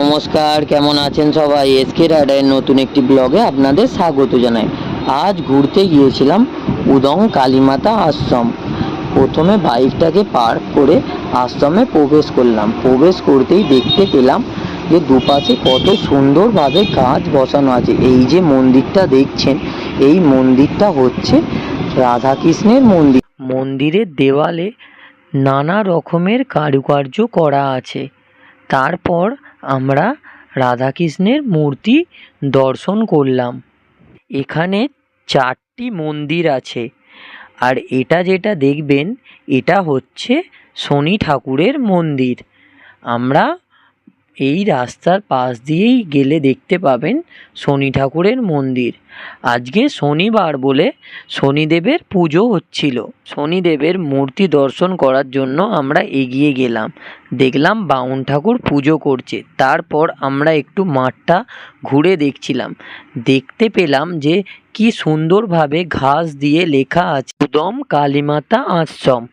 নমস্কার, কেমন আছেন সবাই? এসকে রাইডারের নতুন একটি ব্লগে আপনাদের স্বাগত জানাই। আজ ঘুরতে গিয়েছিলাম উদং কালীমাতা আশ্রম। প্রথমে বাইকটাকে পার্ক করে আশ্রমে প্রবেশ করলাম। প্রবেশ করতেই দেখতে পেলাম যে দুপাশে কত সুন্দরভাবে গাছ বসানো আছে। এই যে মন্দিরটা দেখছেন, এই মন্দিরটা হচ্ছে রাধাকৃষ্ণের মন্দির। মন্দিরের দেওয়ালে নানা রকমের কারুকার্য করা আছে। তারপর আমরা রাধাকৃষ্ণের মূর্তি দর্শন করলাম। এখানে চারটি মন্দির আছে। আর এটা যেটা দেখবেন, এটা হচ্ছে শনি ঠাকুরের মন্দির। আমরা এই রাস্তার পাশ দিয়েই গেলে দেখতে পাবেন শনি ঠাকুরের মন্দির। আজকে শনিবার বলে শনিদেবের পুজো হচ্ছিল। শনিদেবের মূর্তি দর্শন করার জন্য আমরা এগিয়ে গেলাম। দেখলাম বাউন ঠাকুর পুজো করছে। তারপর আমরা একটু মাঠটা ঘুরে দেখছিলাম। দেখতে পেলাম যে কি সুন্দরভাবে ঘাস দিয়ে লেখা আছে, উদম কালীমাতা আশ্রম।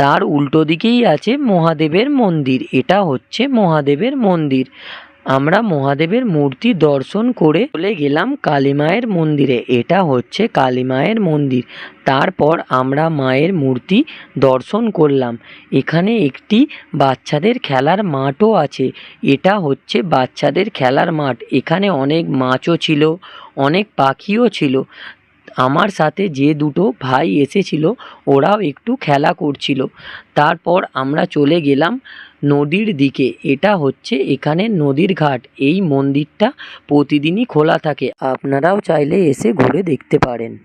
তার উল্টো দিকেই আছে মহাদেবের মন্দির। এটা হচ্ছে মহাদেবের মন্দির। আমরা মহাদেবের মূর্তি দর্শন করে চলে গেলাম কালী মায়ের মন্দিরে। এটা হচ্ছে কালী মায়ের মন্দির। তারপর আমরা মায়ের মূর্তি দর্শন করলাম। এখানে একটি বাচ্চাদের খেলার মাঠও আছে। এটা হচ্ছে বাচ্চাদের খেলার মাঠ। এখানে অনেক মাছও ছিল, অনেক পাখিও ছিল। আমার সাথে যে দুটো ভাই এসেছিল, ওরাও একটু খেলা করছিল। তারপর আমরা চলে গেলাম নদীর দিকে। এটা হচ্ছে এখানে নদীর ঘাট। এই মন্দিরটা প্রতিদিনই খোলা থাকে। আপনারাও চাইলে এসে ঘুরে দেখতে পারেন।